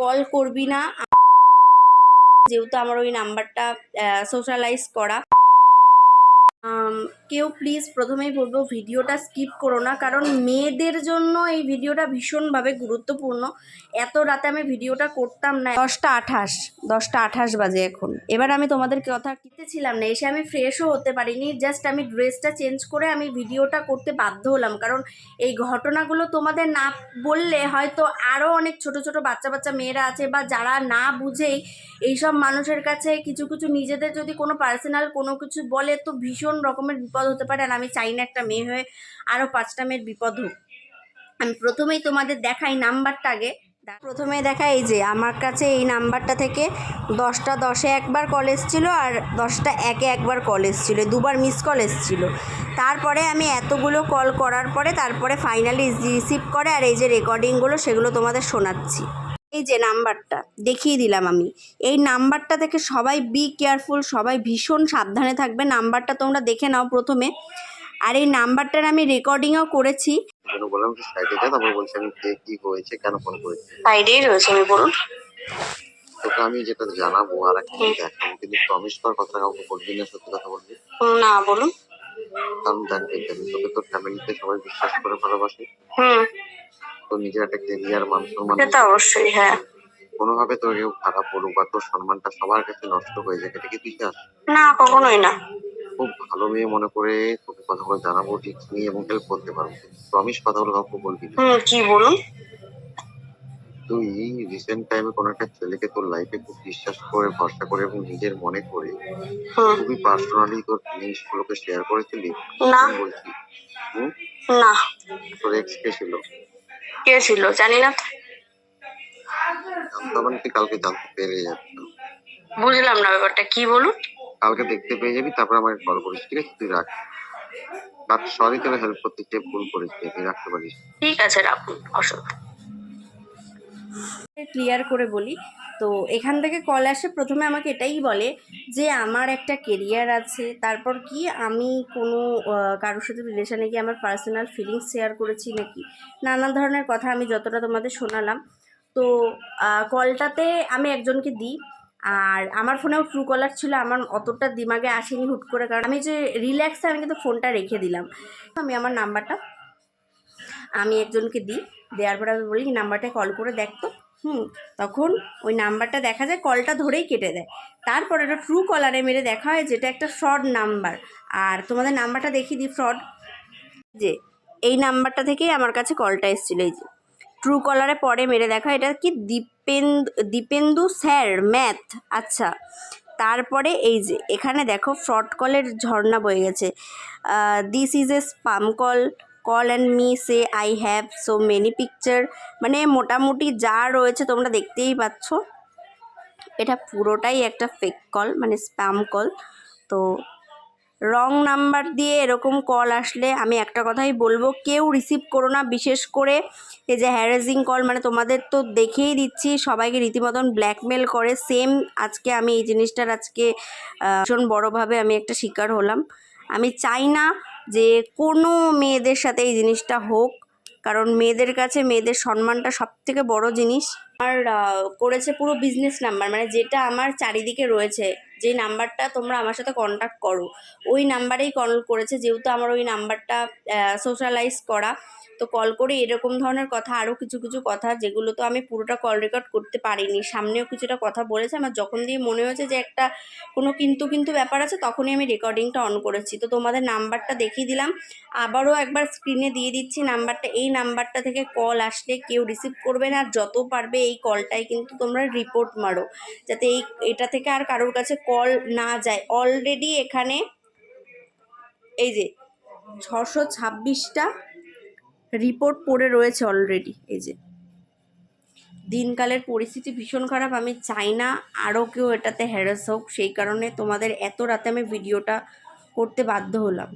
Call করবি না। যেহেতু আমার ওই নাম্বারটা সোশ্যালাইজ করা। কেউ প্লিজ প্রথমেই বলব ভিডিওটা স্কিপ করো না, কারণ মেয়েদের জন্য এই ভিডিওটা ভীষণভাবে গুরুত্বপূর্ণ। এত রাতে আমি ভিডিওটা করতাম না। দশটা আঠাশ দশটা আঠাশ বাজে এখন। এবার আমি তোমাদের কথা ছিলাম না, এসে আমি ফ্রেশও হতে পারিনি। জাস্ট আমি ড্রেসটা চেঞ্জ করে আমি ভিডিওটা করতে বাধ্য হলাম, কারণ এই ঘটনাগুলো তোমাদের না বললে হয়তো আরও অনেক ছোট ছোট বাচ্চা বাচ্চা মেয়েরা আছে বা যারা না বুঝেই এইসব মানুষের কাছে কিছু কিছু নিজেদের যদি কোনো পার্সোনাল কোনো কিছু বলে, তো ভীষণ রকমের বিপদ হতে পারে আর আমি চাই না একটা মেয়ে হয়ে আরও পাঁচটা মেয়ের বিপদ হোক। আমি প্রথমেই তোমাদের দেখাই নাম্বারটা আগে। প্রথমে দেখা এই যে, আমার কাছে এই নাম্বারটা থেকে দশটা দশে একবার কল এসেছিল আর দশটা একে একবার কল এসেছিল, দুবার মিস কল এসেছিল। তারপরে আমি এতগুলো কল করার পরে তারপরে ফাইনালি রিসিভ করে আর এই যে রেকর্ডিংগুলো সেগুলো তোমাদের শোনাচ্ছি। এই যে নাম্বারটা দেখিয়ে দিলাম আমি। এই নাম্বারটা থেকে সবাই বি কেয়ারফুল সবাই ভীষণ সাবধানে থাকবে। নাম্বারটা তোমরা দেখে নাও প্রথমে। আর এই নাম্বারটার আমি রেকর্ডিংও করেছি। বললাম যে সাইডে যা তারপর বলছি আমি কে কি হয়েছে কেন ফোন করেছি? সাইডেই রয়েছে আমি বলুন। তোকে আমি যেটা জানাব আর একটা দেখাবো কিন্তু প্রমিস কর কথা কাউকে বলবি না সত্যি কথা বলবি? না বলুন। কারণ জানি তোকে তোর ফ্যামিলিতে সবাই বিশ্বাস করে ভালোবাসে। হুম। তোর নিজের একটা কেরিয়ার মান সম্মান সে তো অবশ্যই হ্যাঁ। কোনোভাবে তোর কেউ খারাপ বলুক বা তোর সম্মানটা সবার কাছে নষ্ট হয়ে যায় এটা কি তুই চাস? না কখনোই না। খুব ভালো মেয়ে মনে করে তোকে কথাগুলো জানাব টিপস নিয়ে এবং হেল্প করতে পারব। প্রমিস কথাগুলো কাউকে বলবি না। হুম কি বলুন? তুই রিসেন্ট টাইমে কোনো একটা ছেলেকে তোর লাইফে খুব বিশ্বাস করে ভরসা করে এবং নিজের মনে করে হুম। খুবই পার্সোনালি তোর ফিলিংস গুলোকে শেয়ার করেছিলি? না। আমি বলছি। হুম? না। তোর এক্স কে ছিল? কে ছিল জানি না। কালকে জানতে পেরে যাব বুঝলাম না ব্যাপারটা কি বলুন? কালকে দেখতে পেয়ে যাবি তারপর আমাকে কল করিস ঠিক আছে? তুই রাখ। বাট সরি তোকে হেল্প করতে চেয়ে ভুল করেছি তুই রাখতে পারিস। ঠিক আছে রাখুন অসুবিধা ক্লিয়ার করে বলি। তো এখান থেকে কল আসে, প্রথমে আমাকে এটাই বলে যে, আমার একটা কেরিয়ার আছে, তারপর কি আমি কোনো কারোর সাথে রিলেশনে গিয়ে আমার পার্সোনাল ফিলিংস শেয়ার করেছি নাকি? নানা ধরনের কথা আমি যতটা তোমাদের শোনালাম। তো কলটাতে আমি একজনকে দিই। আর আমার ফোনেও ট্রু কলার ছিল, আমার অতটা দিমাগে আসেনি হুট করে, কারণ আমি যে রিল্যাক্সে আমি কিন্তু ফোনটা রেখে দিলাম। আমি আমার নাম্বারটা আমি একজনকে দিই। দেওয়ার পর আমি বলি নাম্বারটা কল করে দেখতো হুম, তখন ওই নাম্বারটা দেখা যায়, কলটা ধরেই কেটে দেয়। তারপর এটা ট্রু কলারে মেরে দেখা হয়, যেটা একটা ফ্রড নাম্বার। আর তোমাদের নাম্বারটা দেখিয়ে দিই ফ্রড যে এই নাম্বারটা থেকেই আমার কাছে কলটা এসেছিল, এই যে। ট্রু কলারে পরে মেরে দেখা এটা কি দীপেন্দু দীপেন্দু স্যার ম্যাথ আচ্ছা। তারপরে এই যে, এখানে দেখো ফ্রড কলের ঝর্ণা বয়ে গেছে। This is a spam call call and me say I have so many picture মানে মোটামুটি যা রয়েছে তোমরা দেখতেই পাচ্ছ। এটা পুরোটাই একটা ফেক কল মানে স্প্যাম কল তো রং নাম্বার দিয়ে এরকম কল আসলে আমি একটা কথাই বলব, কেউ রিসিভ করো না। বিশেষ করে এই যে হ্যারাসিং কল মানে তোমাদের তো দেখেই দিচ্ছি, সবাইকে রীতিমতন ব্ল্যাকমেল করে। সেম আজকে আমি এই জিনিসটার আজকে ভীষণ বড়োভাবে আমি একটা শিকার হলাম। আমি চাই না যে কোনো মেয়েদের সাথে এই জিনিসটা হোক, কারণ মেয়েদের কাছে মেয়েদের সম্মানটা সব থেকে বড় জিনিস। আর করেছে পুরো বিজনেস নাম্বার মানে যেটা আমার চারিদিকে রয়েছে যে নাম্বারটা তোমরা আমার সাথে কন্ট্যাক্ট করো। ওই নাম্বারেই কল করেছে, যেহেতু আমার ওই নাম্বারটা সোশ্যালাইজ করা। তো কল করে এরকম ধরনের কথা আরও কিছু কিছু কথা, যেগুলো তো আমি পুরোটা কল রেকর্ড করতে পারিনি। সামনেও কিছুটা কথা বলেছে, আমার যখন দিয়ে মনে হয়েছে যে একটা কোনো কিন্তু কিন্তু ব্যাপার আছে, তখনই আমি রেকর্ডিংটা অন করেছি। তো তোমাদের নাম্বারটা দেখিয়ে দিলাম। আবারও একবার স্ক্রিনে দিয়ে দিচ্ছি নাম্বারটা। এই নাম্বারটা থেকে কল আসলে কেউ রিসিভ করবে না, আর যত পারবে এই কলটাই কিন্তু তোমরা রিপোর্ট মারো। যাতে এই, এটা থেকে আর কারোর কাছে কল না যায়। অলরেডি এখানে এই যে ছশো ছাব্বিশটা রিপোর্ট পড়ে রয়েছে অলরেডি এই যে। দিনকালের পরিস্থিতি ভীষণ খারাপ। আমি চাই না আরও কেউ এটাতে হ্যারাস হোক। সেই কারণে তোমাদের এত রাতে আমি ভিডিওটা করতে বাধ্য হলাম।